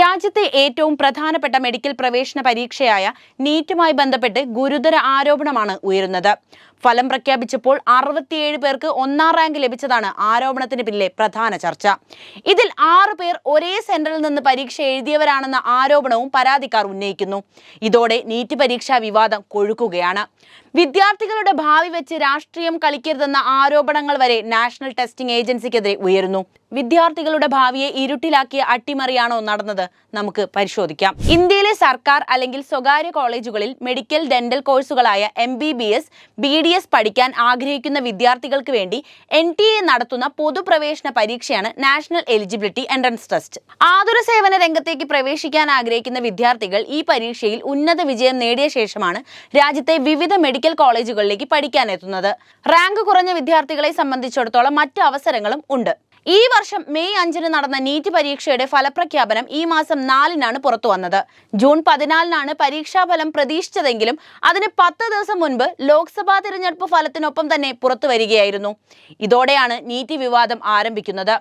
രാജ്യത്തെ ഏറ്റവും പ്രധാനപ്പെട്ട മെഡിക്കൽ പ്രവേശന പരീക്ഷയായ നീറ്റുമായി ബന്ധപ്പെട്ട് ഗുരുതര ആരോപണമാണ് ഉയരുന്നത്. ഫലം പ്രഖ്യാപിച്ചപ്പോൾ അറുപത്തിയേഴ് പേർക്ക് ഒന്നാം റാങ്ക് ലഭിച്ചതാണ് ആരോപണത്തിന് പിന്നിലെ പ്രധാന ചർച്ച. ഇതിൽ ആറ് പേർ ഒരേ സെന്ററിൽ നിന്ന് പരീക്ഷ എഴുതിയവരാണെന്ന ആരോപണവും പരാതിക്കാർ ഉന്നയിക്കുന്നു. ഇതോടെ നീറ്റ് പരീക്ഷാ വിവാദം കൊഴുക്കുകയാണ്. വിദ്യാർത്ഥികളുടെ ഭാവി വെച്ച് രാഷ്ട്രീയം കളിക്കരുതെന്ന ആരോപണങ്ങൾ വരെ നാഷണൽ ടെസ്റ്റിംഗ് ഏജൻസിക്കെതിരെ ഉയരുന്നു. വിദ്യാർത്ഥികളുടെ ഭാവിയെ ഇരുട്ടിലാക്കിയ അട്ടിമറിയാണോ നടന്നത്? നമുക്ക് പരിശോധിക്കാം. ഇന്ത്യയിലെ സർക്കാർ അല്ലെങ്കിൽ സ്വകാര്യ കോളേജുകളിൽ medical dental കോഴ്സുകളായ M B B S B D S പഠിക്കാൻ ആഗ്രഹിക്കുന്ന വിദ്യാർത്ഥികൾക്ക് വേണ്ടി എൻ ടി എ നടത്തുന്ന പൊതുപ്രവേശന പരീക്ഷയാണ് നാഷണൽ എലിജിബിലിറ്റി എൻട്രൻസ് ടെസ്റ്റ്. ആതുര സേവന രംഗത്തേക്ക് പ്രവേശിക്കാൻ ആഗ്രഹിക്കുന്ന വിദ്യാർത്ഥികൾ ഈ പരീക്ഷയിൽ ഉന്നത വിജയം നേടിയ ശേഷമാണ് രാജ്യത്തെ വിവിധ മെഡിക്കൽ കോളേജുകളിലേക്ക് പഠിക്കാൻ എത്തുന്നത് റാങ്ക് കുറഞ്ഞ വിദ്യാർത്ഥികളെ സംബന്ധിച്ചിടത്തോളം മറ്റ് അവസരങ്ങളും ഉണ്ട്. ഈ വർഷം മെയ് അഞ്ചിന് നടന്ന നീറ്റ് പരീക്ഷയുടെ ഫലപ്രഖ്യാപനം ഈ മാസം നാലിനാണ് പുറത്തു വന്നത്. ജൂൺ പതിനാലിനാണ് പരീക്ഷാഫലം പ്രതീക്ഷിച്ചതെങ്കിലും അതിന് പത്ത് ദിവസം മുൻപ് ലോക്സഭാ തിരഞ്ഞെടുപ്പ് ഫലത്തിനൊപ്പം തന്നെ പുറത്തു വരികയായിരുന്നു. ഇതോടെയാണ് നീറ്റ് വിവാദം ആരംഭിക്കുന്നത്.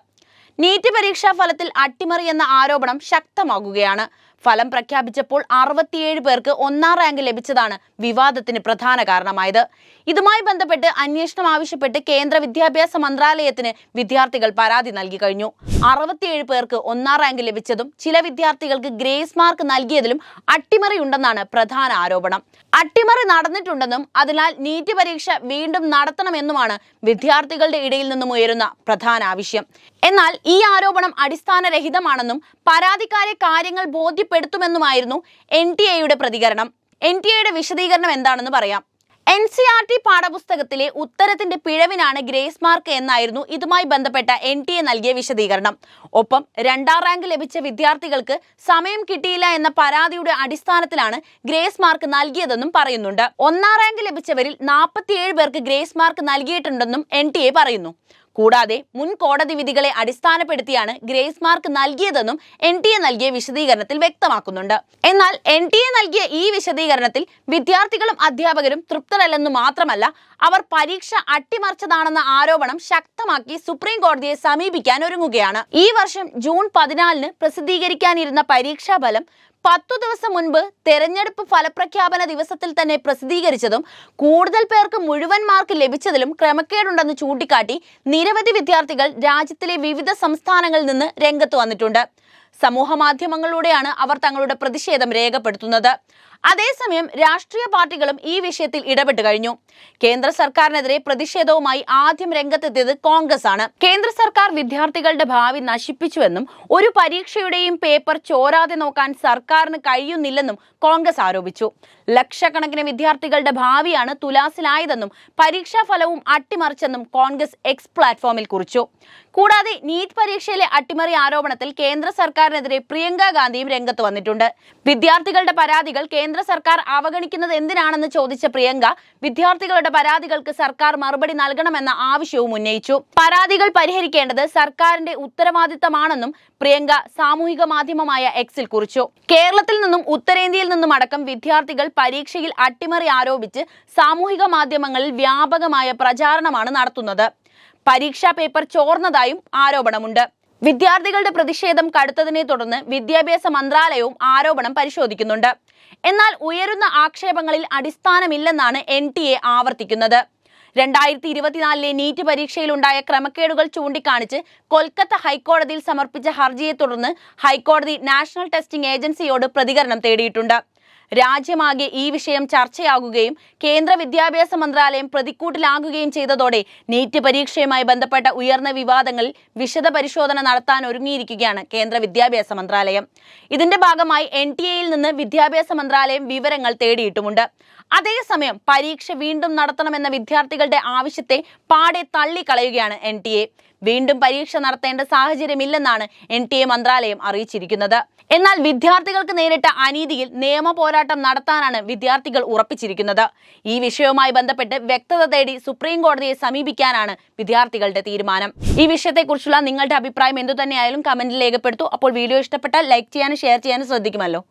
നീറ്റ് പരീക്ഷാ ഫലത്തിൽ അട്ടിമറി എന്ന ആരോപണം ശക്തമാകുകയാണ്. ഫലം പ്രഖ്യാപിച്ചപ്പോൾ അറുപത്തിയേഴ് പേർക്ക് ഒന്നാം റാങ്ക് ലഭിച്ചതാണ് വിവാദത്തിന് പ്രധാന കാരണമായത്. ഇതുമായി ബന്ധപ്പെട്ട് അന്വേഷണം ആവശ്യപ്പെട്ട് കേന്ദ്ര വിദ്യാഭ്യാസ മന്ത്രാലയത്തിന് വിദ്യാർത്ഥികൾ പരാതി നൽകി കഴിഞ്ഞു. അറുപത്തിയേഴ് പേർക്ക് ഒന്നാം റാങ്ക് ലഭിച്ചതും ചില വിദ്യാർത്ഥികൾക്ക് ഗ്രേസ് മാർക്ക് നൽകിയതിലും അട്ടിമറി ഉണ്ടെന്നാണ് പ്രധാന ആരോപണം. അട്ടിമറി നടന്നിട്ടുണ്ടെന്നും അതിനാൽ നീറ്റ് പരീക്ഷ വീണ്ടും നടത്തണമെന്നുമാണ് വിദ്യാർത്ഥികളുടെ ഇടയിൽ നിന്നും ഉയരുന്ന പ്രധാന ആവശ്യം. എന്നാൽ ഈ ആരോപണം അടിസ്ഥാനരഹിതമാണെന്നും പരാതിക്കാരെ കാര്യങ്ങൾ ബോധ്യപ്പെടുത്തുമെന്നുമായിരുന്നു എൻ ടി എയുടെ പ്രതികരണം. എൻ ടി എയുടെ വിശദീകരണം എന്താണെന്ന് പറയാം. എൻ സി ആർ ടി പാഠപുസ്തകത്തിലെ ഉത്തരത്തിന്റെ പിഴവിനാണ് ഗ്രേസ് മാർക്ക് എന്നായിരുന്നു ഇതുമായി ബന്ധപ്പെട്ട എൻ ടി എ നൽകിയ വിശദീകരണം. ഒപ്പം രണ്ടാം റാങ്ക് ലഭിച്ച വിദ്യാർത്ഥികൾക്ക് സമയം കിട്ടിയില്ല എന്ന പരാതിയുടെ അടിസ്ഥാനത്തിലാണ് ഗ്രേസ് മാർക്ക് നൽകിയതെന്നും പറയുന്നുണ്ട്. ഒന്നാം റാങ്ക് ലഭിച്ചവരിൽ നാൽപ്പത്തിയേഴ് പേർക്ക് ഗ്രേസ് മാർക്ക് നൽകിയിട്ടുണ്ടെന്നും എൻ ടി എ പറയുന്നു. കൂടാതെ മുൻ കോടതി വിധികളെ അടിസ്ഥാനപ്പെടുത്തിയാണ് ഗ്രേസ് മാർക്ക് നൽകിയതെന്നും എൻ ടി എ നൽകിയ വിശദീകരണത്തിൽ വ്യക്തമാക്കുന്നുണ്ട്. എന്നാൽ എൻ ടി എ നൽകിയ ഈ വിശദീകരണത്തിൽ വിദ്യാർത്ഥികളും അധ്യാപകരും തൃപ്തരല്ലെന്ന് മാത്രമല്ല അവർ പരീക്ഷ അട്ടിമറിച്ചതാണെന്ന ആരോപണം ശക്തമാക്കി സുപ്രീം കോടതിയെ സമീപിക്കാൻ ഒരുങ്ങുകയാണ്. ഈ വർഷം ജൂൺ പതിനാലിന് പ്രസിദ്ധീകരിക്കാനിരുന്ന പരീക്ഷാഫലം പത്തു ദിവസം മുൻപ് തെരഞ്ഞെടുപ്പ് ഫലപ്രഖ്യാപന ദിവസത്തിൽ തന്നെ പ്രസിദ്ധീകരിച്ചതും കൂടുതൽ പേർക്ക് മുഴുവൻ മാർക്ക് ലഭിച്ചതിലും ക്രമക്കേടുണ്ടെന്ന് ചൂണ്ടിക്കാട്ടി നിരവധി വിദ്യാർത്ഥികൾ രാജ്യത്തിലെ വിവിധ സംസ്ഥാനങ്ങളിൽ നിന്ന് രംഗത്ത് വന്നിട്ടുണ്ട്. സമൂഹ മാധ്യമങ്ങളിലൂടെയാണ് അവർ തങ്ങളുടെ പ്രതിഷേധം രേഖപ്പെടുത്തുന്നത്. അതേസമയം രാഷ്ട്രീയ പാർട്ടികളും ഈ വിഷയത്തിൽ ഇടപെട്ട് കഴിഞ്ഞു. കേന്ദ്ര സർക്കാരിനെതിരെ പ്രതിഷേധവുമായി ആദ്യം രംഗത്തെത്തിയത് കോൺഗ്രസ് ആണ് കേന്ദ്ര സർക്കാർ വിദ്യാർത്ഥികളുടെ ഭാവി നശിപ്പിച്ചുവെന്നും ഒരു പരീക്ഷയുടെയും പേപ്പർ ചോരാതെ നോക്കാൻ സർക്കാരിന് കഴിയുന്നില്ലെന്നും കോൺഗ്രസ് ആരോപിച്ചു. ലക്ഷക്കണക്കിന് വിദ്യാർത്ഥികളുടെ ഭാവിയാണ് തുലാസിലായതെന്നും പരീക്ഷാ ഫലവും അട്ടിമറിച്ചെന്നും കോൺഗ്രസ് എക്സ് പ്ലാറ്റ്ഫോമിൽ കുറിച്ചു. കൂടാതെ നീറ്റ് പരീക്ഷയിലെ അട്ടിമറി ആരോപണത്തിൽ കേന്ദ്ര സർക്കാരിനെതിരെ പ്രിയങ്ക ഗാന്ധിയും രംഗത്ത് വന്നിട്ടുണ്ട്. വിദ്യാർത്ഥികളുടെ പരാതികൾ കേന്ദ്ര സർക്കാർ അവഗണിക്കുന്നത് എന്തിനാണെന്ന് ചോദിച്ച പ്രിയങ്ക വിദ്യാർത്ഥികളുടെ പരാതികൾക്ക് സർക്കാർ മറുപടി നൽകണമെന്ന ആവശ്യവും ഉന്നയിച്ചു. പരാതികൾ പരിഹരിക്കേണ്ടത് സർക്കാരിന്റെ ഉത്തരവാദിത്തമാണെന്നും പ്രിയങ്ക സാമൂഹിക മാധ്യമമായ എക്സിൽ കുറിച്ചു. കേരളത്തിൽ നിന്നും ഉത്തരേന്ത്യയിൽ നിന്നും അടക്കം വിദ്യാർത്ഥികൾ പരീക്ഷയിൽ അട്ടിമറി ആരോപിച്ച് സാമൂഹിക മാധ്യമങ്ങളിൽ വ്യാപകമായ പ്രചാരണമാണ് നടത്തുന്നത്. പരീക്ഷാ പേപ്പർ ചോർന്നതായും ആരോപണമുണ്ട്. വിദ്യാർത്ഥികളുടെ പ്രതിഷേധം കടുത്തതിനെ തുടർന്ന് വിദ്യാഭ്യാസ മന്ത്രാലയവും ആരോപണം പരിശോധിക്കുന്നുണ്ട്. എന്നാൽ ഉയരുന്ന ആക്ഷേപങ്ങളിൽ അടിസ്ഥാനമില്ലെന്നാണ് എൻ ടി എ ആവർത്തിക്കുന്നത്. രണ്ടായിരത്തി ഇരുപത്തിനാലിലെ നീറ്റ് പരീക്ഷയിലുണ്ടായ ക്രമക്കേടുകൾ ചൂണ്ടിക്കാണിച്ച് കൊൽക്കത്ത ഹൈക്കോടതിയിൽ സമർപ്പിച്ച ഹർജിയെ തുടർന്ന് ഹൈക്കോടതി നാഷണൽ ടെസ്റ്റിംഗ് ഏജൻസിയോട് പ്രതികരണം തേടിയിട്ടുണ്ട്. രാജ്യമാകെ ഈ വിഷയം ചർച്ചയാകുകയും കേന്ദ്ര വിദ്യാഭ്യാസ മന്ത്രാലയം പ്രതിക്കൂട്ടിലാകുകയും ചെയ്തതോടെ നീറ്റ് പരീക്ഷയുമായി ബന്ധപ്പെട്ട ഉയർന്ന വിവാദങ്ങളിൽ വിശദ പരിശോധന നടത്താൻ ഒരുങ്ങിയിരിക്കുകയാണ് കേന്ദ്ര വിദ്യാഭ്യാസ മന്ത്രാലയം. ഇതിന്റെ ഭാഗമായി എൻ ടി എയിൽ നിന്ന് വിദ്യാഭ്യാസ മന്ത്രാലയം വിവരങ്ങൾ തേടിയിട്ടുമുണ്ട്. അതേസമയം പരീക്ഷ വീണ്ടും നടത്തണമെന്ന വിദ്യാർത്ഥികളുടെ ആവശ്യത്തെ പാടെ തള്ളിക്കളയുകയാണ് എൻ ടി എ വീണ്ടും പരീക്ഷ നടത്തേണ്ട സാഹചര്യമില്ലെന്നാണ് എൻ ടി എ മന്ത്രാലയം അറിയിച്ചിരിക്കുന്നത്. എന്നാൽ വിദ്യാർത്ഥികൾക്ക് നേരിട്ട അനീതിയിൽ നിയമ പോരാട്ടം നടത്താനാണ് വിദ്യാർത്ഥികൾ ഉറപ്പിച്ചിരിക്കുന്നത്. ഈ വിഷയവുമായി ബന്ധപ്പെട്ട് വ്യക്തത തേടി സുപ്രീം കോടതിയെ സമീപിക്കാനാണ് വിദ്യാർത്ഥികളുടെ തീരുമാനം. ഈ വിഷയത്തെക്കുറിച്ചുള്ള നിങ്ങളുടെ അഭിപ്രായം എന്തു തന്നെയായാലും കമന്റിൽ രേഖപ്പെടുത്തു. അപ്പോൾ വീഡിയോ ഇഷ്ടപ്പെട്ടാൽ ലൈക്ക് ചെയ്യാനും ഷെയർ ചെയ്യാനും ശ്രദ്ധിക്കുമല്ലോ.